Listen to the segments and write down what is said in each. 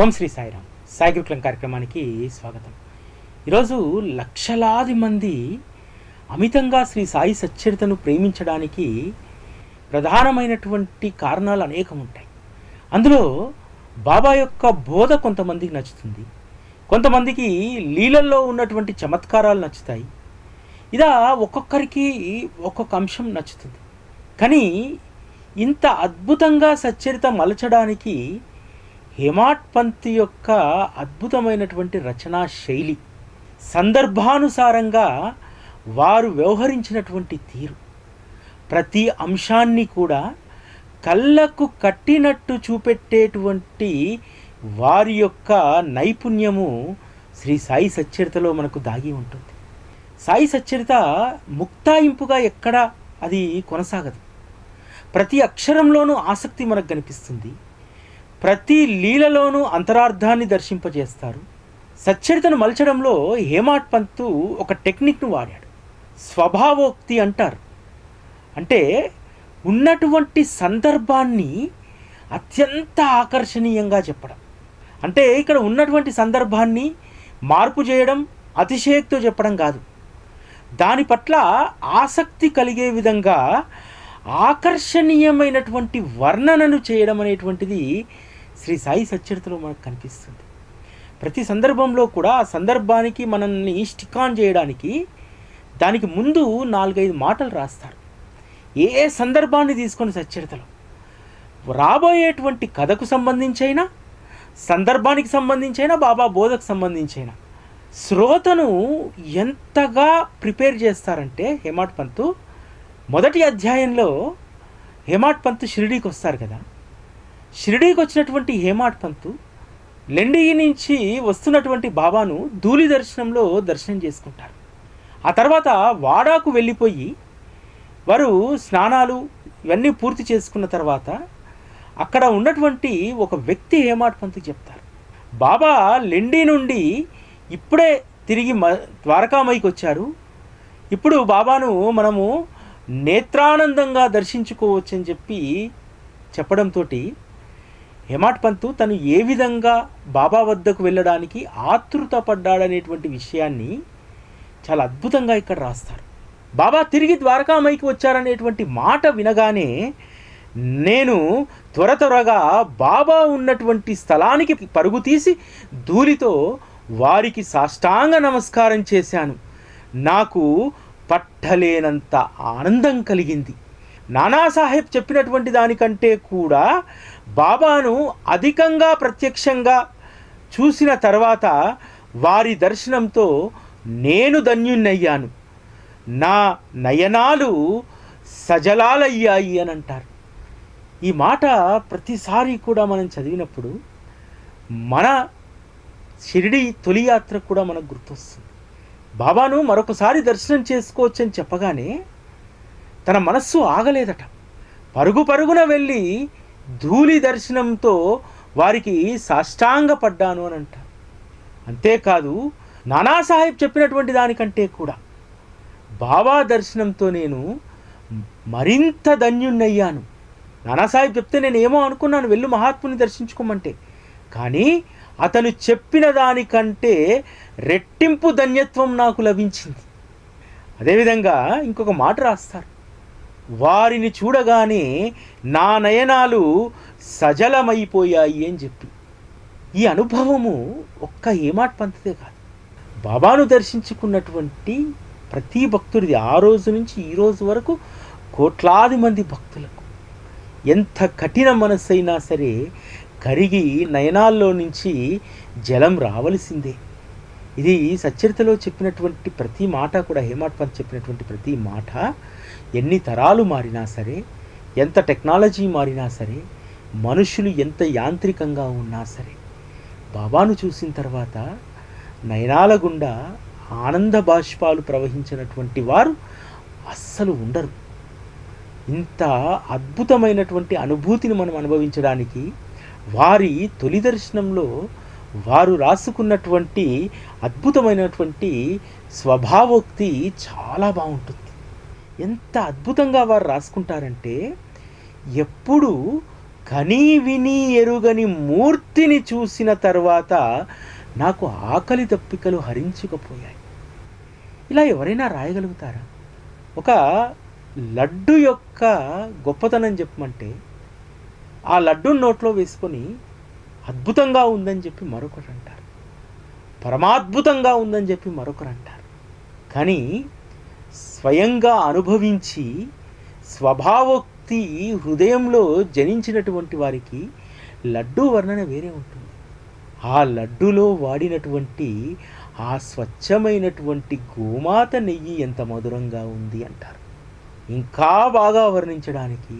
ఓం శ్రీ సాయిరామ్. సాయి గురుకులం కార్యక్రమానికి స్వాగతం. ఈరోజు లక్షలాది మంది అమితంగా శ్రీ సాయి సచ్చరితను ప్రేమించడానికి ప్రధానమైనటువంటి కారణాలు అనేకం ఉంటాయి అందులో బాబా యొక్క బోధ కొంతమందికి నచ్చుతుంది. కొంతమందికి లీలల్లో ఉన్నటువంటి చమత్కారాలు నచ్చుతాయి. ఇలా ఒక్కొక్కరికి ఒక్కొక్క అంశం నచ్చుతుంది. కానీ ఇంత అద్భుతంగా సచ్చరిత మలచడానికి హేమాట్ పంత్ యొక్క అద్భుతమైనటువంటి రచనా శైలి సందర్భానుసారంగా వారు వ్యవహరించినటువంటి తీరు. ప్రతి అంశాన్ని కూడా కళ్ళకు కట్టినట్టు చూపెట్టేటువంటి వారి యొక్క నైపుణ్యము శ్రీ సాయి సచ్చరితలో మనకు దాగి ఉంటుంది. సాయి సచ్చరిత ముక్తాయింపుగా ఎక్కడ అది కొనసాగదు. ప్రతి అక్షరంలోనూ ఆసక్తి మనకు కనిపిస్తుంది. ప్రతి లీలలోనూ అంతరార్థాన్ని దర్శింపజేస్తారు. సచ్చరితను మలచడంలో హేమాట్ పంతు ఒక టెక్నిక్ను వాడాడు. స్వభావోక్తి అంటారు. అంటే ఉన్నటువంటి సందర్భాన్ని అత్యంత ఆకర్షణీయంగా చెప్పడం. అంటే ఇక్కడ ఉన్నటువంటి సందర్భాన్ని మార్పు చేయడం అతిశయక్తో చెప్పడం కాదు. దాని పట్ల ఆసక్తి కలిగే విధంగా ఆకర్షణీయమైనటువంటి వర్ణనను చేయడం అనేటువంటిది శ్రీ సాయి సచ్చరితలో మనకు కనిపిస్తుంది. ప్రతి సందర్భంలో కూడా ఆ సందర్భానికి మనల్ని స్టిక్ ఆన్ చేయడానికి దానికి ముందు నాలుగైదు మాటలు రాస్తారు. ఏ సందర్భాన్ని తీసుకొని సచ్చరితలో? రాబోయేటువంటి కథకు సంబంధించైనా సందర్భానికి సంబంధించైనా బాబా బోధకు సంబంధించైనా శ్రోతను ఎంతగా ప్రిపేర్ చేస్తారంటే హేమాట్ పంతు మొదటి అధ్యాయంలో హేమాట్ పంత్ షిరిడీకి వస్తారు కదా. షిరిడీకి వచ్చినటువంటి హేమాట్ పంతు లెండి నుంచి వస్తున్నటువంటి బాబాను ధూళి దర్శనంలో దర్శనం చేసుకుంటారు. ఆ తర్వాత వాడాకు వెళ్ళిపోయి వారు స్నానాలు ఇవన్నీ పూర్తి చేసుకున్న తర్వాత అక్కడ ఉన్నటువంటి ఒక వ్యక్తి హేమాట్ పంతుకి చెప్తారు. బాబా లెండి నుండి ఇప్పుడే తిరిగి మ ద్వారకామైకి వచ్చారు. ఇప్పుడు బాబాను మనము నేత్రానందంగా దర్శించుకోవచ్చని చెప్పి చెప్పడంతో హేమాట్ పంతు తను ఏ విధంగా బాబా వద్దకు వెళ్ళడానికి ఆతృత పడ్డాడనేటువంటి విషయాన్ని చాలా అద్భుతంగా ఇక్కడ రాస్తారు. బాబా తిరిగి ద్వారకామైకి వచ్చారనేటువంటి మాట వినగానే నేను త్వర త్వరగా బాబా ఉన్నటువంటి స్థలానికి పరుగు తీసి ధూళితో వారికి సాష్టాంగ నమస్కారం చేశాను. నాకు పట్టలేనంత ఆనందం కలిగింది. నానాసాహెబ్ చెప్పినటువంటి దానికంటే కూడా బాబాను అధికంగా ప్రత్యక్షంగా చూసిన తర్వాత వారి దర్శనంతో నేను ధన్యున్నయ్యాను నా నయనాలు సజలాలయ్యాయి అని అంటారు. ఈ మాట ప్రతిసారి కూడా మనం చదివినప్పుడు మన షిరిడి తొలి యాత్ర కూడా మనకు గుర్తొస్తుంది. బాబాను మరొకసారి దర్శనం చేసుకోవచ్చని చెప్పగానే తన మనస్సు ఆగలేదట. పరుగు పరుగున వెళ్ళి ధూళి దర్శనంతో వారికి సాష్టాంగపడ్డాను అని అంటారు అంతేకాదు నానాసాహెబ్ చెప్పినటువంటి దానికంటే కూడా బాబా దర్శనంతో నేను మరింత ధన్యుణ్ణయ్యాను. నానాసాహెబ్ చెప్తే నేను ఏమో అనుకున్నాను వెళ్ళు మహాత్ముని దర్శించుకోమంటే. కానీ అతను చెప్పిన దానికంటే రెట్టింపు ధన్యత్వం నాకు లభించింది. అదేవిధంగా ఇంకొక మాట రాస్తారు. వారిని చూడగానే నా నయనాలు సజలమైపోయాయి అని చెప్పి. ఈ అనుభవము ఒక్క ఏమాట పంతదే కాదు. బాబాను దర్శించుకున్నటువంటి ప్రతి భక్తుడిది ఆ రోజు నుంచి ఈ రోజు వరకు కోట్లాది మంది భక్తులకు ఎంత కఠిన మనస్సైనా సరే కరిగి నయనాల్లో నుంచి జలం రావలసిందే. ఇది సచ్చరితలో చెప్పినటువంటి ప్రతి మాట కూడా హేమాట్ పంత్ చెప్పినటువంటి ప్రతి మాట ఎన్ని తరాలు మారినా సరే ఎంత టెక్నాలజీ మారినా సరే మనుషులు ఎంత యాంత్రికంగా ఉన్నా సరే బాబాను చూసిన తర్వాత నయనాల గుండా ఆనంద బాష్పాలు ప్రవహించినటువంటి వారు అస్సలు ఉండరు. ఇంత అద్భుతమైనటువంటి అనుభూతిని మనం అనుభవించడానికి వారి తొలి దర్శనంలో వారు రాసుకున్నటువంటి అద్భుతమైనటువంటి స్వభావోక్తి చాలా బాగుంటుంది. ఎంత అద్భుతంగా వారు రాసుకుంటారంటే ఎప్పుడు కనీ విని ఎరుగని మూర్తిని చూసిన తర్వాత నాకు ఆకలి దప్పికలు హరించుకుపోయాయి. ఇలా ఎవరైనా రాయగలుగుతారా? ఒక లడ్డు యొక్క గొప్పతనం చెప్పమంటే ఆ లడ్డు నోట్లో వేసుకొని అద్భుతంగా ఉందని చెప్పి మరొకరు అంటారు. పరమాద్భుతంగా ఉందని చెప్పి మరొకరు అంటారు. కానీ స్వయంగా అనుభవించి స్వభావోక్తి హృదయంలో జనించినటువంటి వారికి లడ్డు వర్ణన వేరే ఉంటుంది. ఆ లడ్డులో వాడినటువంటి ఆ స్వచ్ఛమైనటువంటి గోమాత నెయ్యి ఎంత మధురంగా ఉంది అంటారు. ఇంకా బాగా వర్ణించడానికి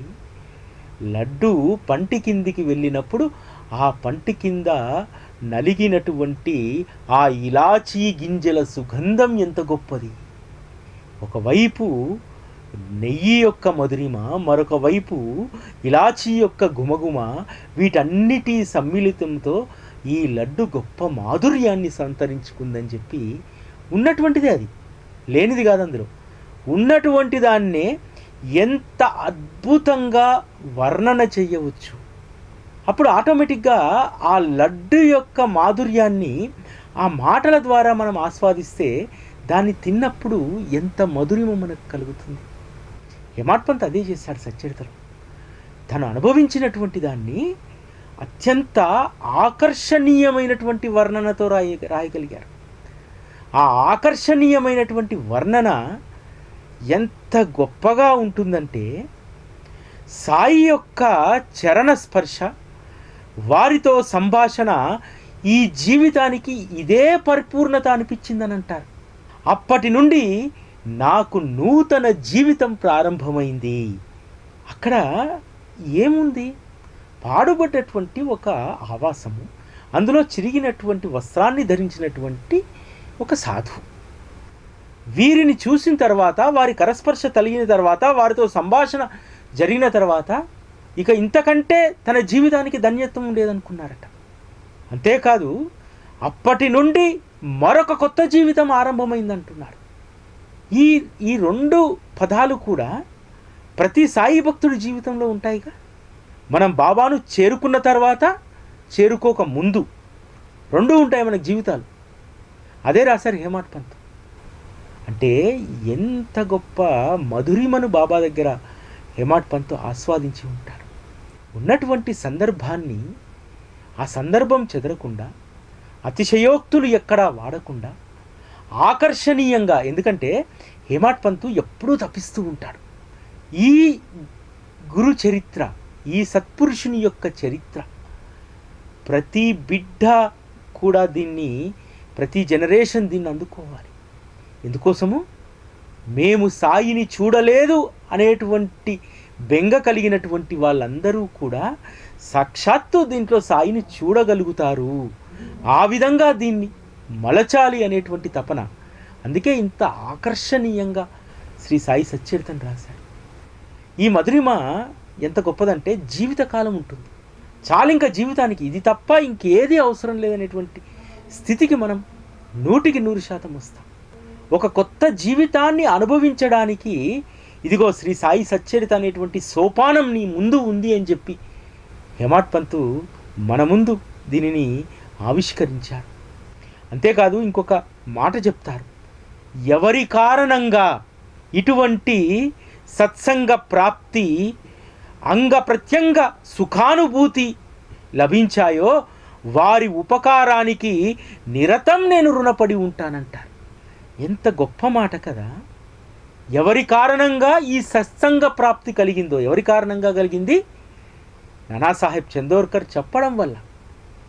లడ్డు పంటి కిందికి వెళ్ళినప్పుడు ఆ పంటి కింద నలిగినటువంటి ఆ ఇలాచీ గింజల సుగంధం ఎంత గొప్పది. ఒకవైపు నెయ్యి యొక్క మధురిమ మరొక వైపు ఇలాచీ యొక్క గుమగుమ వీటన్నిటి సమ్మిళితంతో ఈ లడ్డు గొప్ప మాధుర్యాన్ని సంతరించుకుందని చెప్పి ఉన్నటువంటిదే అది. లేనిది కాదు అందులో. ఉన్నటువంటి దాన్నే ఎంత అద్భుతంగా వర్ణన చేయవచ్చు. అప్పుడు ఆటోమేటిక్గా ఆ లడ్డు యొక్క మాధుర్యాన్ని ఆ మాటల ద్వారా మనం ఆస్వాదిస్తే దాన్ని తిన్నప్పుడు ఎంత మధురిమ మనకు కలుగుతుంది. యమాత్పంత్ అదే చేశాడు సచ్చరితలో తను అనుభవించినటువంటి దాన్ని అత్యంత ఆకర్షణీయమైనటువంటి వర్ణనతో రాయ రాయగలిగారు. ఆ ఆకర్షణీయమైనటువంటి వర్ణన ఎంత గొప్పగా ఉంటుందంటే సాయి యొక్క చరణ స్పర్శ వారితో సంభాషణ ఈ జీవితానికి ఇదే పరిపూర్ణత అనిపించిందని అంటారు అప్పటి నుండి నాకు నూతన జీవితం ప్రారంభమైంది. అక్కడ ఏముంది? పాడుబడ్డటువంటి ఒక ఆవాసము అందులో చిరిగినటువంటి వస్త్రాన్ని ధరించినటువంటి ఒక సాధువు. వీరిని చూసిన తర్వాత వారి కరస్పర్శ తలిగిన తర్వాత వారితో సంభాషణ జరిగిన తర్వాత ఇక ఇంతకంటే తన జీవితానికి ధన్యత్వం ఉండేదనుకున్నారట అంతేకాదు అప్పటి నుండి మరొక కొత్త జీవితం ఆరంభమైందంటున్నాడు ఈ ఈ రెండు పదాలు కూడా ప్రతి సాయి భక్తుడి జీవితంలో ఉంటాయిగా. మనం బాబాను చేరుకున్న తర్వాత చేరుకోక ముందు రెండు ఉంటాయి మన జీవితాలు. అదే రాశారు హేమాట్ పంత్. అంటే ఎంత గొప్ప మధురిమను బాబా దగ్గర హేమాట్ పంత్ ఆస్వాదించి ఉంటారు ఉన్నటువంటి సందర్భాన్ని ఆ సందర్భం చెదరకుండా అతిశయోక్తులు ఎక్కడా వాడకుండా ఆకర్షణీయంగా ఎందుకంటే హేమాట్ పంతు ఎప్పుడూ తప్పిస్తూ ఉంటాడు. ఈ గురు చరిత్ర ఈ సత్పురుషుని యొక్క చరిత్ర ప్రతి బిడ్డ కూడా దీన్ని ప్రతి జనరేషన్ దీన్ని అందుకోవాలి. ఎందుకోసము? మేము సాయిని చూడలేదు అనేటువంటి బెంగ కలిగినటువంటి వాళ్ళందరూ కూడా సాక్షాత్తు దీంట్లో సాయిని చూడగలుగుతారు. ఆ విధంగా దీన్ని మలచాలి అనేటువంటి తపన. అందుకే ఇంత ఆకర్షణీయంగా శ్రీ సాయి సచ్చరితం రాశాడు. ఈ మధురిమ ఎంత గొప్పదంటే జీవితకాలం ఉంటుంది. చాలు ఇంకా జీవితానికి ఇది తప్ప ఇంకేది అవసరం లేదనేటువంటి స్థితికి మనం నూటికి నూరు శాతం వస్తాం. ఒక కొత్త జీవితాన్ని అనుభవించడానికి ఇదిగో శ్రీ సాయి సచ్చరిత అనేటువంటి సోపానం నీ ముందు ఉంది అని చెప్పి హెమాట్ పంతు మన ముందు దీనిని ఆవిష్కరించారు. అంతేకాదు ఇంకొక మాట చెప్తారు. ఎవరి కారణంగా ఇటువంటి సత్సంగ ప్రాప్తి అంగ ప్రత్యంగ సుఖానుభూతి లభించాయో వారి ఉపకారానికి నిరతం నేను రుణపడి ఉంటానంటారు. ఎంత గొప్ప మాట కదా! ఎవరి కారణంగా ఈ సత్సంగ ప్రాప్తి కలిగిందో ఎవరి కారణంగా కలిగింది? నానాసాహెబ్ చందోర్కర్ చెప్పడం వల్ల.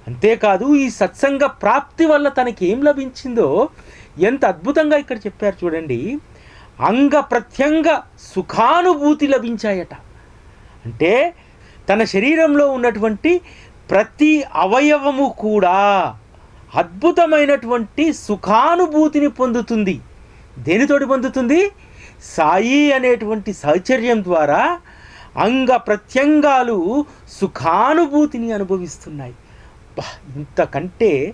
అంతేకాదు ఈ సత్సంగ ప్రాప్తి వల్ల తనకి ఏం లభించిందో ఎంత అద్భుతంగా ఇక్కడ చెప్పారు చూడండి. అంగ ప్రత్యంగ సుఖానుభూతి లభించాయట. అంటే తన శరీరంలో ఉన్నటువంటి ప్రతి అవయవము కూడా అద్భుతమైనటువంటి సుఖానుభూతిని పొందుతుంది. దేనితోటి పొందుతుంది? సాయి అనేటువంటి సహచర్యం ద్వారా అంగ ప్రత్యంగాలు సుఖానుభూతిని అనుభవిస్తున్నాయి. ఇంతకంటే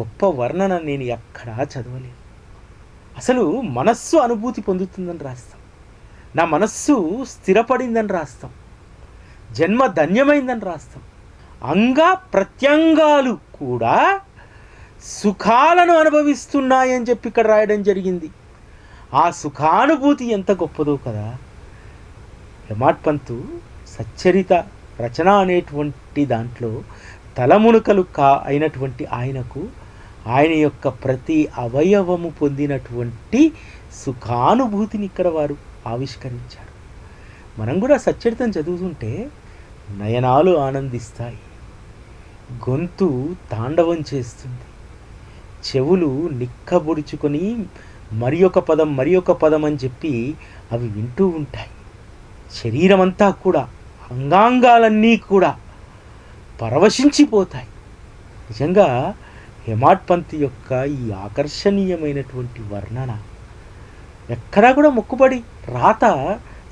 గొప్ప వర్ణన నేను ఎక్కడా చదవలేదు. అసలు మనస్సు అనుభూతి పొందుతుందని రాస్తాం. నా మనస్సు స్థిరపడిందని రాస్తాం. జన్మ ధన్యమైందని రాస్తాం. అంగ ప్రత్యంగాలు కూడా సుఖాలను అనుభవిస్తున్నాయని చెప్పి ఇక్కడ రాయడం జరిగింది. ఆ సుఖానుభూతి ఎంత గొప్పదో కదా. యమాట్ పంతు సచ్చరిత రచన అనేటువంటి దాంట్లో తలమునకలు కా అయినటువంటి ఆయనకు ఆయన యొక్క ప్రతి అవయవము పొందినటువంటి సుఖానుభూతిని ఇక్కడ వారు ఆవిష్కరించారు. మనం కూడా సచ్చరితం చదువుతుంటే నయనాలు ఆనందిస్తాయి. గొంతు తాండవం చేస్తుంది. చెవులు నిక్కబొడుచుకొని మరి ఒక పదం మరి ఒక పదం అని చెప్పి అవి వింటూ ఉంటాయి. శరీరం అంతా కూడా అంగాంగాలన్నీ కూడా పరవశించిపోతాయి. నిజంగా హెమాట్ పంత్ యొక్క ఈ ఆకర్షణీయమైనటువంటి వర్ణన ఎక్కడా కూడా మొక్కుబడి రాత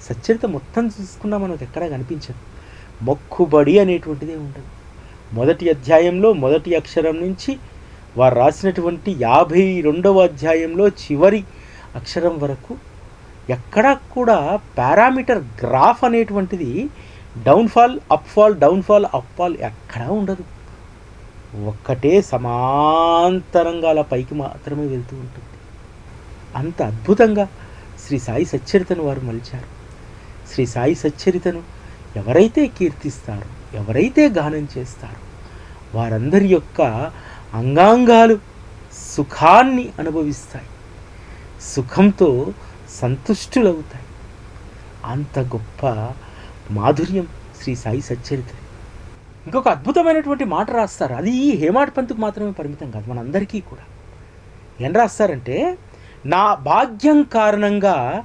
సచ్చరిత మొత్తం చూసుకున్నా మనకు ఎక్కడా కనిపించదు. మొక్కుబడి అనేటువంటిదే ఉండదు. మొదటి అధ్యాయంలో మొదటి అక్షరం నుంచి వారు రాసినటువంటి యాభై రెండవ అధ్యాయంలో చివరి అక్షరం వరకు ఎక్కడా కూడా పారామీటర్ గ్రాఫ్ అనేటువంటిది డౌన్ఫాల్ అప్ఫాల్ డౌన్ఫాల్ అప్ఫాల్ ఎక్కడా ఉండదు. ఒక్కటే సమాంతరంగా అలా పైకి మాత్రమే వెళ్తూ ఉంటుంది. అంత అద్భుతంగా శ్రీ సాయి సచ్చరితను వారు మలిచారు. శ్రీ సాయి సచ్చరితను ఎవరైతే కీర్తిస్తారో ఎవరైతే గానం చేస్తారో వారందరి యొక్క అంగాంగాలు సుఖాన్ని అనుభవిస్తాయి. సుఖంతో సంతుష్టులవుతాయి. అంత గొప్ప మాధుర్యం శ్రీ సాయి సచ్చరిత ఇంకొక అద్భుతమైనటువంటి మాట రాస్తారు. అది ఈ హేమాడ్ పంతుకు మాత్రమే పరిమితం కాదు మనందరికీ కూడా. ఏం రాస్తారంటే నా భాగ్యం కారణంగా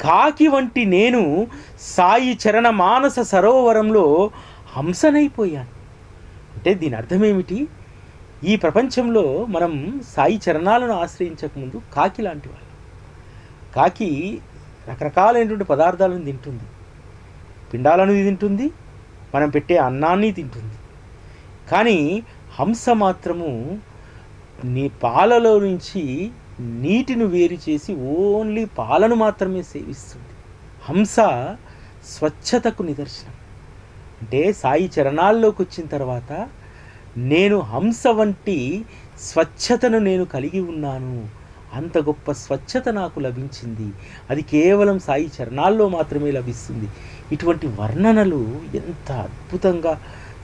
కాకి వంటి నేను సాయి చరణ మానస సరోవరంలో హంసనైపోయాను. అంటే దీని అర్థమేమిటి? ఈ ప్రపంచంలో మనం సాయి చరణాలను ఆశ్రయించకముందు కాకి లాంటి వాళ్ళు. కాకి రకరకాలైనటువంటి పదార్థాలను తింటుంది. పిండాలను తింటుంది మనం పెట్టే అన్నాన్ని తింటుంది. కానీ హంస మాత్రము నీ పాలలో నుంచి నీటిని వేరు చేసి ఓన్లీ పాలను మాత్రమే సేవిస్తుంది. హంస స్వచ్ఛతకు నిదర్శనం. అంటే సాయి చరణాల్లోకి వచ్చిన తర్వాత నేను హంస వంటి స్వచ్ఛతను నేను కలిగి ఉన్నాను. అంత గొప్ప స్వచ్ఛత నాకు లభించింది. అది కేవలం సాయి చరణాల్లో మాత్రమే లభిస్తుంది. ఇటువంటి వర్ణనలు ఎంత అద్భుతంగా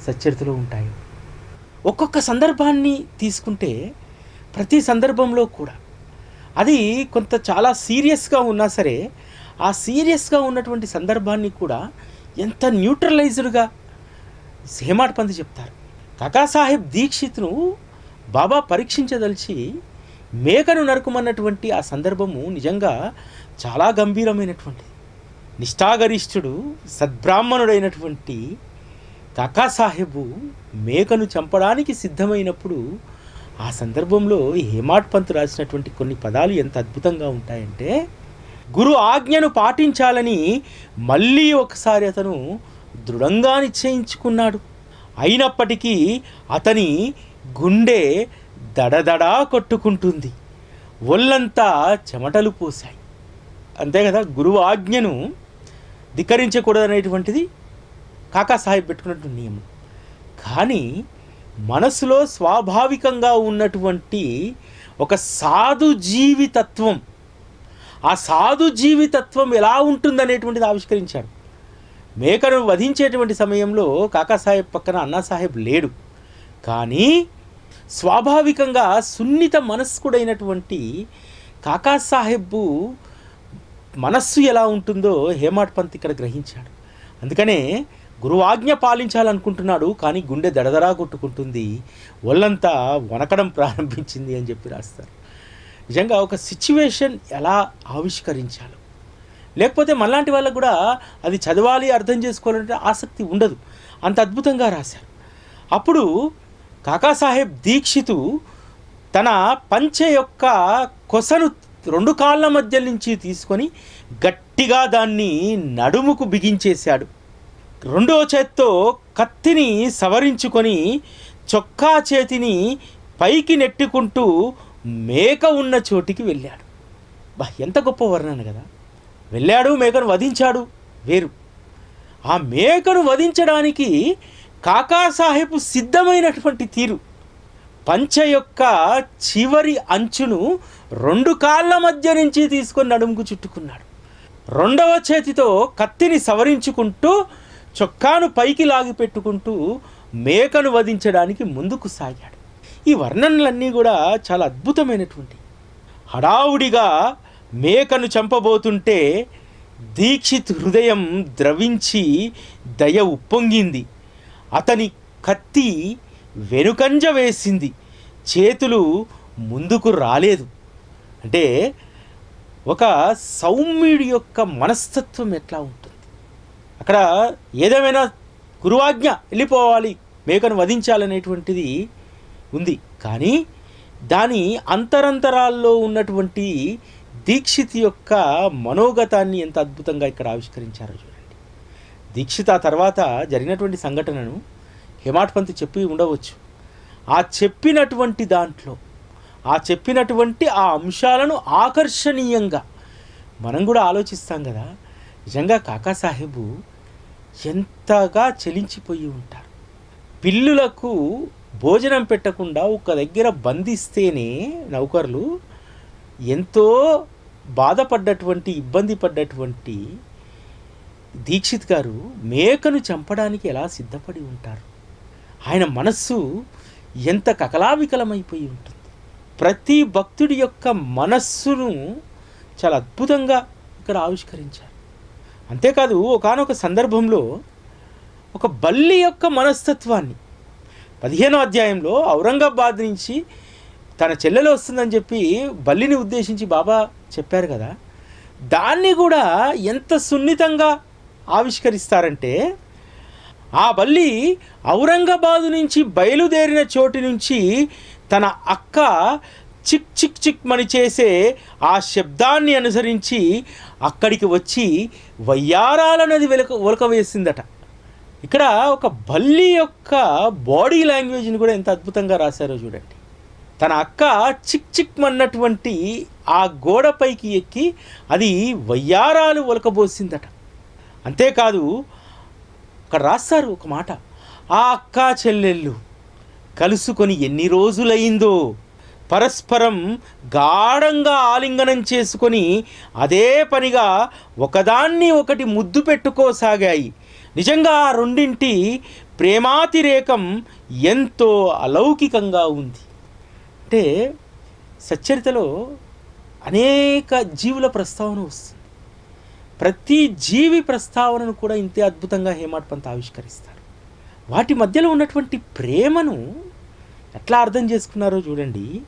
సచ్చరితలో ఉంటాయి. ఒక్కొక్క సందర్భాన్ని తీసుకుంటే ప్రతి సందర్భంలో కూడా అది కొంత చాలా సీరియస్గా ఉన్నా సరే ఆ సీరియస్గా ఉన్నటువంటి సందర్భాన్ని కూడా ఎంత న్యూట్రలైజ్డ్గా హేమాడ్ పంత్ చెప్తారు. కాకాసాహెబ్ దీక్షిత్ను బాబా పరీక్షించదలిచి మేకను నరుకుమన్నటువంటి ఆ సందర్భము నిజంగా చాలా గంభీరమైనటువంటిది. నిష్ఠాగరిష్ఠుడు సద్బ్రాహ్మణుడైనటువంటి కాకాసాహెబు మేకను చంపడానికి సిద్ధమైనప్పుడు ఆ సందర్భంలో హేమాట్ పంత్ రాసినటువంటి కొన్ని పదాలు ఎంత అద్భుతంగా ఉంటాయంటే గురు ఆజ్ఞను పాటించాలని మళ్ళీ ఒకసారి అతను దృఢంగా నిశ్చయించుకున్నాడు. అయినప్పటికీ అతని గుండె దడదడా కొట్టుకుంటుంది. ఒళ్ళంతా చెమటలు పోశాయి. అంతే కదా గురువు ఆజ్ఞను ధిక్కరించకూడదనేటువంటిది కాకాసాహెబ్ పెట్టుకున్నటువంటి నియమం. కానీ మనసులో స్వాభావికంగా ఉన్నటువంటి ఒక సాధు జీవితత్వం ఆ సాధు జీవితత్వం ఎలా ఉంటుందనేటువంటిది ఆవిష్కరించాడు. మేకను వధించేటువంటి సమయంలో కాకాసాహెబ్ పక్కన అన్నాసాహెబ్ లేడు. కానీ స్వాభావికంగా సున్నిత మనస్కుడైనటువంటి కాకాసాహెబ్బు మనస్సు ఎలా ఉంటుందో హేమాడ్ పంత్ ఇక్కడ గ్రహించాడు. అందుకనే గురువాజ్ఞ పాలించాలనుకుంటున్నాడు కానీ గుండె దడదరా కొట్టుకుంటుంది ఒళ్ళంతా వనకడం ప్రారంభించింది అని చెప్పి రాస్తారు. నిజంగా ఒక సిచ్యువేషన్ ఎలా ఆవిష్కరించాలో. లేకపోతే మనలాంటి వాళ్ళకు కూడా అది చదవాలి అర్థం చేసుకోవాలంటే ఆసక్తి ఉండదు. అంత అద్భుతంగా రాశారు. అప్పుడు కాకాసాహెబ్ దీక్షితు తన పంచె యొక్క కొసను రెండు కాళ్ళ మధ్య నుంచి తీసుకొని గట్టిగా దాన్ని నడుముకు బిగించేశాడు. రెండో చేత్తో కత్తిని సవరించుకొని చొక్కా చేతిని పైకి నెట్టుకుంటూ మేక ఉన్న చోటికి వెళ్ళాడు. బా ఎంత గొప్ప వర్ణన కదా. వెళ్ళాడు మేకను వధించాడు వేరు. ఆ మేకను వధించడానికి కాకాసాహెబ్ సిద్ధమైనటువంటి తీరు. పంచ యొక్క చివరి అంచును రెండు కాళ్ళ మధ్య నుంచి తీసుకొని నడుముకు చుట్టుకున్నాడు. రెండవ చేతితో కత్తిని సవరించుకుంటూ చొక్కాను పైకి లాగి పెట్టుకుంటూ మేకను వధించడానికి ముందుకు సాగాడు. ఈ వర్ణనలన్నీ కూడా చాలా అద్భుతమైనటువంటి. హడావుడిగా మేకను చంపబోతుంటే దీక్షిత్ హృదయం ద్రవించి దయ ఉప్పొంగింది. అతని కత్తి వెనుకంజ వేసింది. చేతులు ముందుకు రాలేదు. అంటే ఒక సౌమ్యుడి యొక్క మనస్తత్వం ఎట్లా ఉంటుంది? అక్కడ ఏదేమైనా గురువాజ్ఞ వెళ్ళిపోవాలి మేకను వధించాలనేటువంటిది ఉంది. కానీ దాని అంతరంతరాల్లో ఉన్నటువంటి దీక్షిత్ యొక్క మనోగతాన్ని ఎంత అద్భుతంగా ఇక్కడ ఆవిష్కరించారో చూడండి. దీక్షిత్ ఆ తర్వాత జరిగినటువంటి సంఘటనను హేమాట్ పంత్ చెప్పి ఉండవచ్చు. ఆ చెప్పినటువంటి దాంట్లో ఆ చెప్పినటువంటి ఆ అంశాలను ఆకర్షణీయంగా మనం కూడా ఆలోచిస్తాం కదా. నిజంగా కాకాసాహెబు ఎంతగా చలించిపోయి ఉంటారు. పిల్లులకు భోజనం పెట్టకుండా ఒక దగ్గర బంధిస్తేనే నౌకర్లు ఎంతో బాధపడ్డటువంటి ఇబ్బంది పడ్డటువంటి దీక్షిత్ గారు మేకను చంపడానికి ఎలా సిద్ధపడి ఉంటారు? ఆయన మనస్సు ఎంత కకలావికలమైపోయి ఉంటుంది. ప్రతి భక్తుడి యొక్క మనస్సును చాలా అద్భుతంగా ఇక్కడ ఆవిష్కరించారు. అంతేకాదు ఒకానొక సందర్భంలో ఒక బల్లి యొక్క మనస్తత్వాన్ని పదిహేనో అధ్యాయంలో ఔరంగాబాద్ నుంచి తన చెల్లెలు వస్తుందని చెప్పి బల్లిని ఉద్దేశించి బాబా చెప్పారు కదా దాన్ని కూడా ఎంత సున్నితంగా ఆవిష్కరిస్తారంటే ఆ బల్లి ఔరంగాబాదు నుంచి బయలుదేరిన చోటు నుంచి తన అక్క చిక్ చిక్ చిక్ మని చేసే ఆ శబ్దాన్ని అనుసరించి అక్కడికి వచ్చి వయ్యారాలన్నది వెలక ఒలక వేసిందట ఇక్కడ ఒక బల్లి యొక్క బాడీ లాంగ్వేజ్ని కూడా ఎంత అద్భుతంగా రాశారో చూడండి. తన అక్క చిక్ చిక్ అన్నటువంటి ఆ గోడపైకి ఎక్కి అది వయ్యారాలు ఒలకబోసిందట. అంతేకాదు అక్కడ రాస్తారు ఒక మాట ఆ అక్క చెల్లెళ్ళు కలుసుకొని ఎన్ని రోజులైందో పరస్పరం గాఢంగా ఆలింగనం చేసుకొని అదే పనిగా ఒకదాన్ని ఒకటి ముద్దు పెట్టుకోసాగాయి. నిజంగా ఆ రెండింటి ప్రేమాతిరేకం ఎంతో అలౌకికంగా ఉంది. అంటే సచ్చరితలో అనేక జీవుల ప్రస్తావన వస్తుంది. ప్రతి జీవి ప్రస్తావనను కూడా ఇంతే అద్భుతంగా హేమాడ్ పంత్ ఆవిష్కరిస్తారు. వాటి మధ్యలో ఉన్నటువంటి ప్రేమను ఎట్లా అర్థం చేసుకున్నారో చూడండి.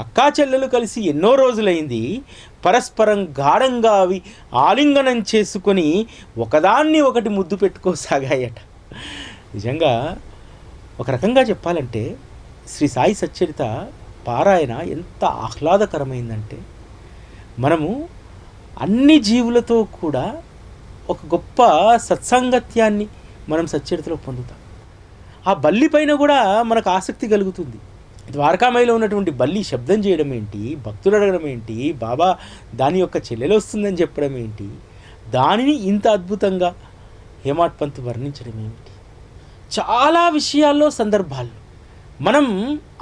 అక్కా చెల్లెలు కలిసి ఎన్నో రోజులైంది. పరస్పరం గాఢంగా అవి ఆలింగనం చేసుకొని ఒకదాన్ని ఒకటి ముద్దు పెట్టుకోసాగాయట. నిజంగా ఒక రకంగా చెప్పాలంటే శ్రీ సాయి సచ్చరిత పారాయణ ఎంత ఆహ్లాదకరమైందంటే మనము అన్ని జీవులతో కూడా ఒక గొప్ప సత్సాంగత్యాన్ని మనం సచ్చరితలో పొందుతాం. ఆ బల్లి పైన కూడా మనకు ఆసక్తి కలుగుతుంది. ద్వారకామయిలో ఉన్నటువంటి బల్లి శబ్దం చేయడం ఏంటి? భక్తులు అడగడం ఏంటి? బాబా దాని యొక్క చెల్లెలు వస్తుందని చెప్పడం ఏంటి? దానిని ఇంత అద్భుతంగా హేమాట్ పంత్ వర్ణించడం ఏమిటి చాలా విషయాల్లో సందర్భాలు మనం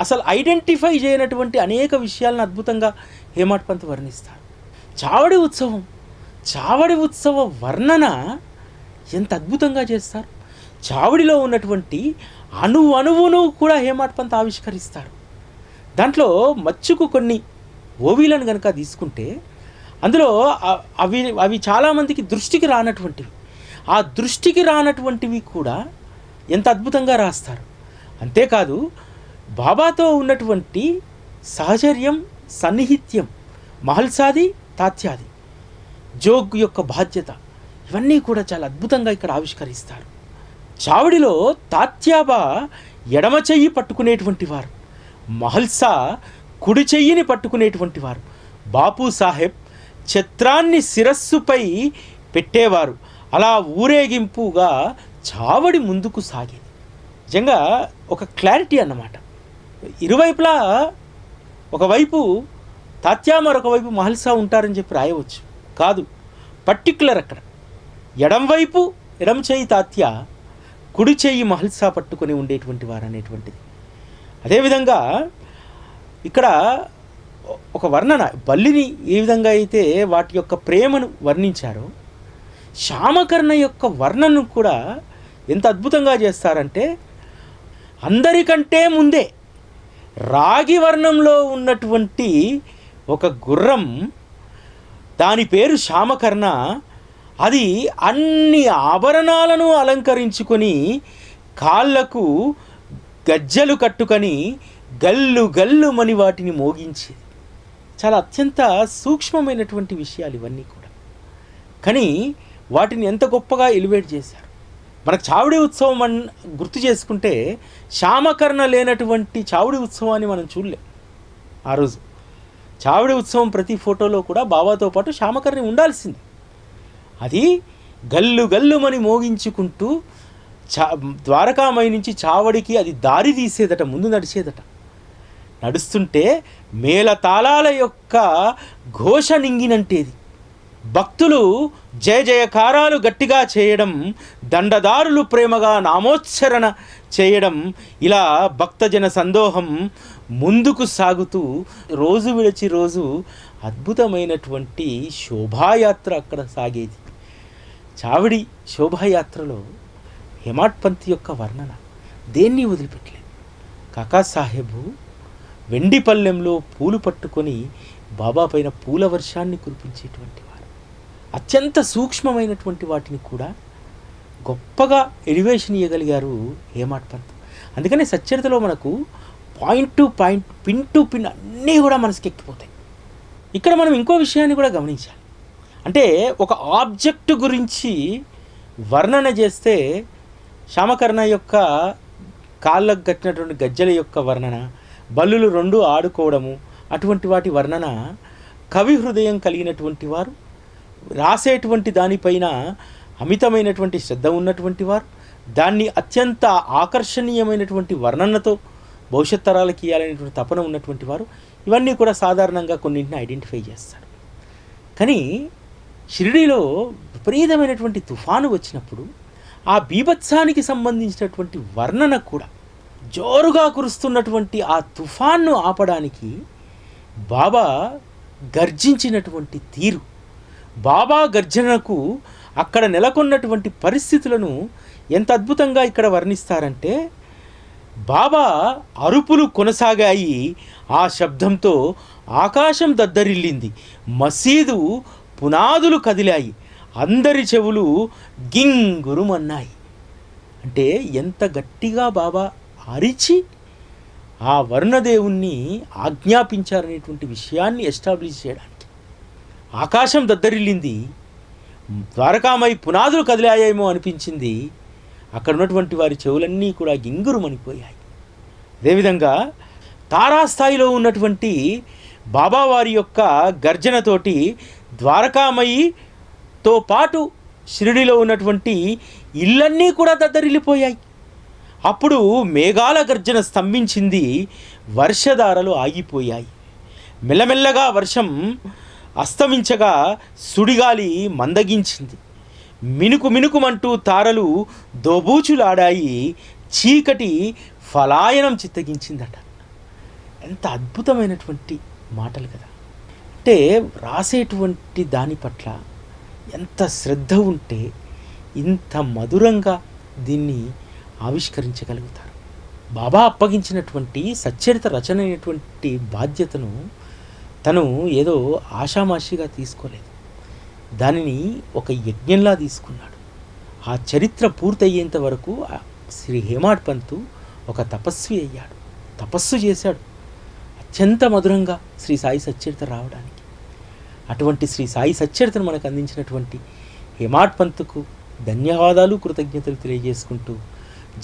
అసలు ఐడెంటిఫై చేయనటువంటి అనేక విషయాలను అద్భుతంగా హేమాట్ పంత్ వర్ణిస్తారు చావడి ఉత్సవం చావడి ఉత్సవ వర్ణన ఎంత అద్భుతంగా చేస్తారు? చావిడిలో ఉన్నటువంటి అణు అణువును కూడా హేమాట్ పంత్ ఆవిష్కరిస్తారు దాంట్లో మచ్చుకు కొన్ని ఓవీలను కనుక తీసుకుంటే అందులో అవి అవి చాలామందికి దృష్టికి రానటువంటివి. ఆ దృష్టికి రానటువంటివి కూడా ఎంత అద్భుతంగా రాస్తారు. అంతేకాదు బాబాతో ఉన్నటువంటి సహచర్యం సన్నిహిత్యం మహల్సాది తాత్యాది జోగ్ యొక్క బాధ్యత ఇవన్నీ కూడా చాలా అద్భుతంగా ఇక్కడ ఆవిష్కరిస్తారు. చావిడిలో తాత్యాబా ఎడమ చెయ్యి పట్టుకునేటువంటి వారు మహల్సా కుడి చెయ్యిని పట్టుకునేటువంటి వారు బాపు సాహెబ్ ఛత్రాన్ని శిరస్సుపై పెట్టేవారు. అలా ఊరేగింపుగా చావడి ముందుకు సాగేది. నిజంగా ఒక క్లారిటీ అన్నమాట. ఇరువైపులా ఒకవైపు తాత్యా మరొకవైపు మహల్సా ఉంటారని చెప్పి రాయవచ్చు. కాదు పర్టిక్యులర్ అక్కడ. ఎడంవైపు ఎడమ చేయి తాత్య కుడి చేయి మహల్సా పట్టుకొని ఉండేటువంటి వారు అనేటువంటిది. అదేవిధంగా ఇక్కడ ఒక వర్ణన బల్లిని ఏ విధంగా అయితే వాటి యొక్క ప్రేమను వర్ణించారో శ్యామకర్ణ యొక్క వర్ణను కూడా ఎంత అద్భుతంగా చేస్తారంటే అందరికంటే ముందే రాగి వర్ణంలో ఉన్నటువంటి ఒక గుర్రం దాని పేరు శ్యామకర్ణ అది అన్ని ఆభరణాలను అలంకరించుకొని కాళ్ళకు గజ్జలు కట్టుకొని గల్లు గల్లుమని వాటిని మోగించేది చాలా అత్యంత సూక్ష్మమైనటువంటి విషయాలు ఇవన్నీ కూడా. కానీ వాటిని ఎంత గొప్పగా ఎలివేట్ చేశారు. మనకు చావిడి ఉత్సవం అన్ గుర్తు చేసుకుంటే శామకరణ లేనటువంటి చావుడి ఉత్సవాన్ని మనం చూడలేం ఆ రోజు. చావిడి ఉత్సవం ప్రతి ఫోటోలో కూడా బాబాతో పాటు శ్యామకర్ణి ఉండాల్సింది. అది గల్లు గల్లుమని మోగించుకుంటూ చా ద్వారకామై నుంచి చావడికి అది దారి తీసేదట ముందు నడిచేదట. నడుస్తుంటే మేళ తాళాల యొక్క ఘోష నింగినంటేది. భక్తులు జయ జయకారాలు గట్టిగా చేయడం దండదారులు ప్రేమగా నామోచ్చరణ చేయడం ఇలా భక్తజన సందోహం ముందుకు సాగుతూ రోజు విడిచి రోజు అద్భుతమైనటువంటి శోభాయాత్ర అక్కడ సాగేది. చావిడి శోభాయాత్రలో హేమాట్పంత్ యొక్క వర్ణన దేన్ని వదిలిపెట్టలేదు? కాకా సాహెబు వెండి పల్లెంలో పూలు పట్టుకొని బాబా పైన పూల వర్షాన్ని కురిపించేటువంటి వారు. అత్యంత సూక్ష్మమైనటువంటి వాటిని కూడా గొప్పగా ఎలివేషన్ ఇవ్వగలిగారు హేమాట్ పంత్. అందుకనే సచ్చరితలో మనకు point to point pin to pin అన్నీ కూడా మనసుకి ఎక్కిపోతాయి ఇక్కడ మనం ఇంకో విషయాన్ని కూడా గమనించాలి. అంటే ఒక ఆబ్జెక్ట్ గురించి వర్ణన చేస్తే శ్యామకర్ణ యొక్క కాళ్ళకు కట్టినటువంటి గజ్జల యొక్క వర్ణన బల్లులు రెండు ఆడుకోవడము అటువంటి వాటి వర్ణన కవి హృదయం కలిగినటువంటి వారు రాసేటువంటి దానిపైన అమితమైనటువంటి శ్రద్ధ ఉన్నటువంటి వారు దాన్ని అత్యంత ఆకర్షణీయమైనటువంటి వర్ణనతో భవిష్యత్ తరాలకి ఇవ్వాలనేటువంటి తపన ఉన్నటువంటి వారు ఇవన్నీ కూడా సాధారణంగా కొన్నింటిని ఐడెంటిఫై చేస్తారు. కానీ షిరిడీలో విపరీతమైనటువంటి తుఫాను వచ్చినప్పుడు ఆ బీభత్సానికి సంబంధించినటువంటి వర్ణన కూడా జోరుగా కురుస్తున్నటువంటి ఆ తుఫాన్ను ఆపడానికి బాబా గర్జించినటువంటి తీరు. బాబా గర్జనకు అక్కడ నెలకొన్నటువంటి పరిస్థితులను ఎంత అద్భుతంగా ఇక్కడ వర్ణిస్తారంటే బాబా అరుపులు కొనసాగాయి ఆ శబ్దంతో ఆకాశం దద్దరిల్లింది. మసీదు పునాదులు కదిలాయి. అందరి చెవులు గింగురుమన్నాయి. అంటే ఎంత గట్టిగా బాబా అరిచి ఆ వరుణదేవుణ్ణి ఆజ్ఞాపించారనేటువంటి విషయాన్ని ఎస్టాబ్లిష్ చేయడానికి. ఆకాశం దద్దరిల్లింది. ద్వారకామై పునాదులు కదిలాయేమో అనిపించింది. అక్కడ ఉన్నటువంటి వారి చెవులన్నీ కూడా గింగురుమనిపోయాయి అదేవిధంగా తారాస్థాయిలో ఉన్నటువంటి బాబావారి యొక్క గర్జనతోటి ద్వారకామయితో పాటు షిరిడిలో ఉన్నటువంటి ఇళ్ళన్నీ కూడా దద్దరిల్లిపోయాయి. అప్పుడు మేఘాల గర్జన స్తంభించింది వర్షధారలు ఆగిపోయాయి. మెల్లమెల్లగా వర్షం అస్తమించగా సుడిగాలి మందగించింది. మినుకు మినుకుమంటూ తారలు దోబూచులాడాయి చీకటి ఫలాయనం చిత్తగించిందట. ఎంత అద్భుతమైనటువంటి మాటలు కదా! అంటే రాసేటువంటి దాని పట్ల ఎంత శ్రద్ధ ఉంటే ఇంత మధురంగా దీన్ని ఆవిష్కరించగలుగుతారు. బాబా అప్పగించినటువంటి సచ్చరిత రచన అయినటువంటి బాధ్యతను తను ఏదో ఆషామాషిగా తీసుకోలేదు. దానిని ఒక యజ్ఞంలా తీసుకున్నాడు. ఆ చరిత్ర పూర్తయ్యేంత వరకు శ్రీ హేమాడ్ పంతు ఒక తపస్వి అయ్యాడు. తపస్సు చేశాడు. అత్యంత మధురంగా శ్రీ సాయి సచ్చరిత రావడానికి. అటువంటి శ్రీ సాయి సచ్చరితను మనకు అందించినటువంటి హేమాడ్ పంతుకు ధన్యవాదాలు కృతజ్ఞతలు తెలియజేసుకుంటూ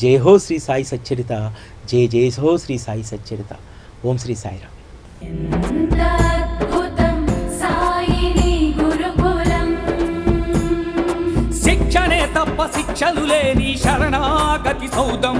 జై హో శ్రీ సాయి సచ్చరిత జై జై హో శ్రీ సాయి సచ్చరిత. ఓం శ్రీ సాయిరామ్ శిక్షణే తప్ప శిక్షలు లేని శరణాగతి సౌదం.